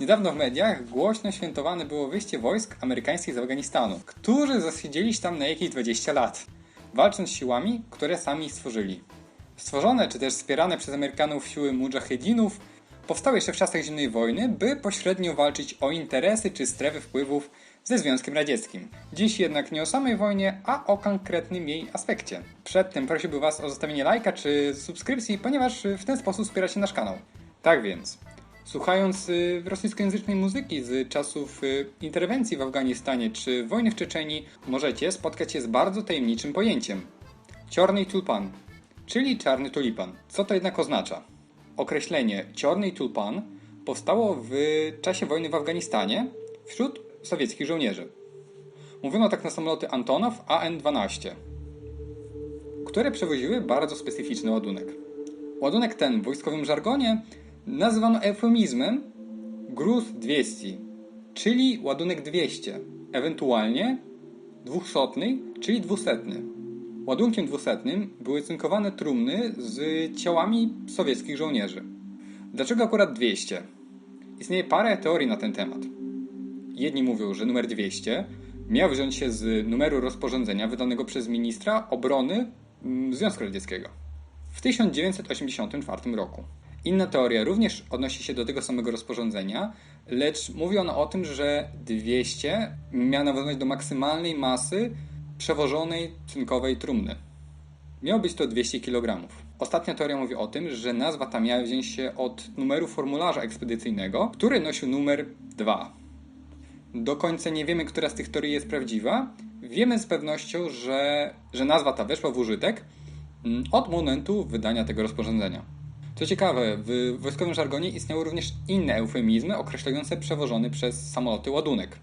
Niedawno w mediach głośno świętowane było wyjście wojsk amerykańskich z Afganistanu, którzy zasiedzieli tam na jakieś 20 lat, walcząc siłami, które sami stworzyli. Stworzone czy też wspierane przez Amerykanów siły mujahedinów powstały jeszcze w czasach zimnej wojny, by pośrednio walczyć o interesy czy strefy wpływów ze Związkiem Radzieckim. Dziś jednak nie o samej wojnie, a o konkretnym jej aspekcie. Przedtem prosiłbym Was o zostawienie lajka czy subskrypcji, ponieważ w ten sposób wspieracie nasz kanał. Tak więc, słuchając y, rosyjskojęzycznej muzyki z czasów y, interwencji w Afganistanie czy wojny w Czeczenii, możecie spotkać się z bardzo tajemniczym pojęciem. Czarny tulpan, czyli czarny tulipan. Co to jednak oznacza? Określenie czarny tulpan powstało w czasie wojny w Afganistanie wśród sowieckich żołnierzy. Mówiono tak na samoloty Antonow AN-12, które przewoziły bardzo specyficzny ładunek. Ładunek ten w wojskowym żargonie nazywano eufemizmem gruz 200, czyli ładunek 200, ewentualnie dwusetny, czyli dwusetny. Ładunkiem dwusetnym były cynkowane trumny z ciałami sowieckich żołnierzy. Dlaczego akurat 200? Istnieje parę teorii na ten temat. Jedni mówią, że numer 200 miał wziąć się z numeru rozporządzenia wydanego przez ministra obrony mm, Związku Radzieckiego w 1984 roku. Inna teoria również odnosi się do tego samego rozporządzenia, lecz mówi ona o tym, że 200 miała nawiązać do maksymalnej masy przewożonej cynkowej trumny. Miało być to 200 kg. Ostatnia teoria mówi o tym, że nazwa ta miała wziąć się od numeru formularza ekspedycyjnego, który nosił numer 2. Do końca nie wiemy, która z tych teorii jest prawdziwa. Wiemy z pewnością, że, że nazwa ta weszła w użytek mm, od momentu wydania tego rozporządzenia. Co ciekawe, w wojskowym żargonie istniały również inne eufemizmy określające przewożony przez samoloty ładunek.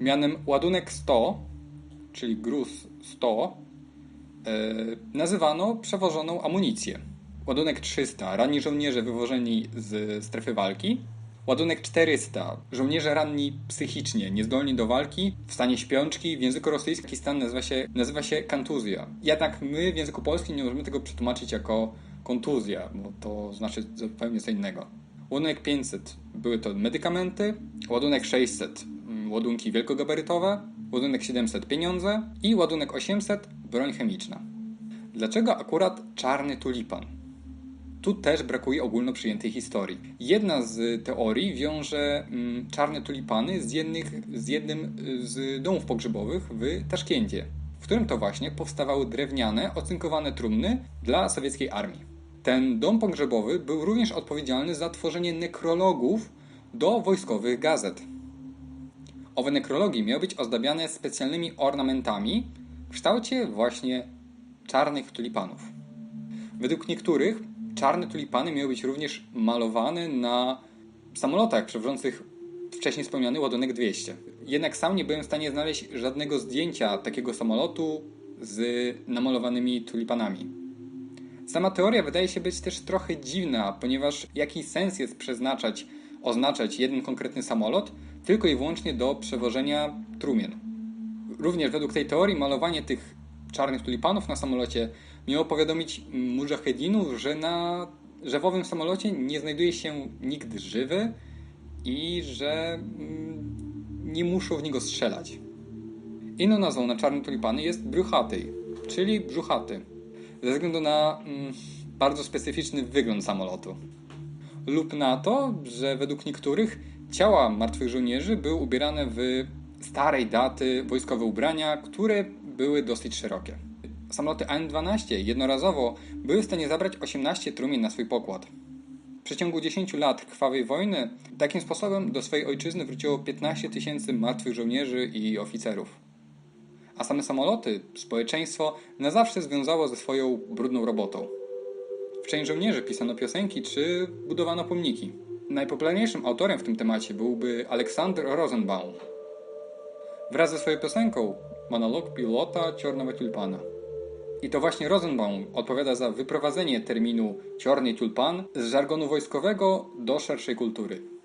Mianem ładunek 100, czyli gruz 100, yy, nazywano przewożoną amunicję. Ładunek 300, ranni żołnierze wywożeni z strefy walki. Ładunek 400, żołnierze ranni psychicznie, niezdolni do walki, w stanie śpiączki. W języku rosyjskim stan nazywa się, nazywa się kantuzja. Jednak my w języku polskim nie możemy tego przetłumaczyć jako kontuzja, bo to znaczy zupełnie co innego. Ładunek 500 były to medykamenty, ładunek 600 mm, ładunki wielkogabarytowe, ładunek 700 pieniądze i ładunek 800 broń chemiczna. Dlaczego akurat czarny tulipan? Tu też brakuje ogólno przyjętej historii. Jedna z teorii wiąże mm, czarne tulipany z, jednych, z jednym z domów pogrzebowych w Taszkencie, w którym to właśnie powstawały drewniane, ocynkowane trumny dla sowieckiej armii. Ten dom pogrzebowy był również odpowiedzialny za tworzenie nekrologów do wojskowych gazet. Owe nekrologi miały być ozdabiane specjalnymi ornamentami w kształcie właśnie czarnych tulipanów. Według niektórych czarne tulipany miały być również malowane na samolotach przewożących wcześniej wspomniany ładunek 200. Jednak sam nie byłem w stanie znaleźć żadnego zdjęcia takiego samolotu z namalowanymi tulipanami. Sama teoria wydaje się być też trochę dziwna, ponieważ jaki sens jest przeznaczać, oznaczać jeden konkretny samolot tylko i wyłącznie do przewożenia trumien. Również według tej teorii malowanie tych czarnych tulipanów na samolocie miało powiadomić mujahedinów, że na rzewowym samolocie nie znajduje się nikt żywy i że mm, nie muszą w niego strzelać. Inną nazwą na czarne tulipany jest bruchaty, czyli brzuchaty ze względu na mm, bardzo specyficzny wygląd samolotu. Lub na to, że według niektórych ciała martwych żołnierzy były ubierane w starej daty wojskowe ubrania, które były dosyć szerokie. Samoloty AN-12 jednorazowo były w stanie zabrać 18 trumien na swój pokład. W przeciągu 10 lat krwawej wojny takim sposobem do swojej ojczyzny wróciło 15 tysięcy martwych żołnierzy i oficerów a same samoloty społeczeństwo na zawsze związało ze swoją brudną robotą. W część żołnierzy pisano piosenki czy budowano pomniki. Najpopularniejszym autorem w tym temacie byłby Aleksander Rosenbaum. Wraz ze swoją piosenką Monolog pilota Czarnego Tulpana. I to właśnie Rosenbaum odpowiada za wyprowadzenie terminu czarny tulpan z żargonu wojskowego do szerszej kultury.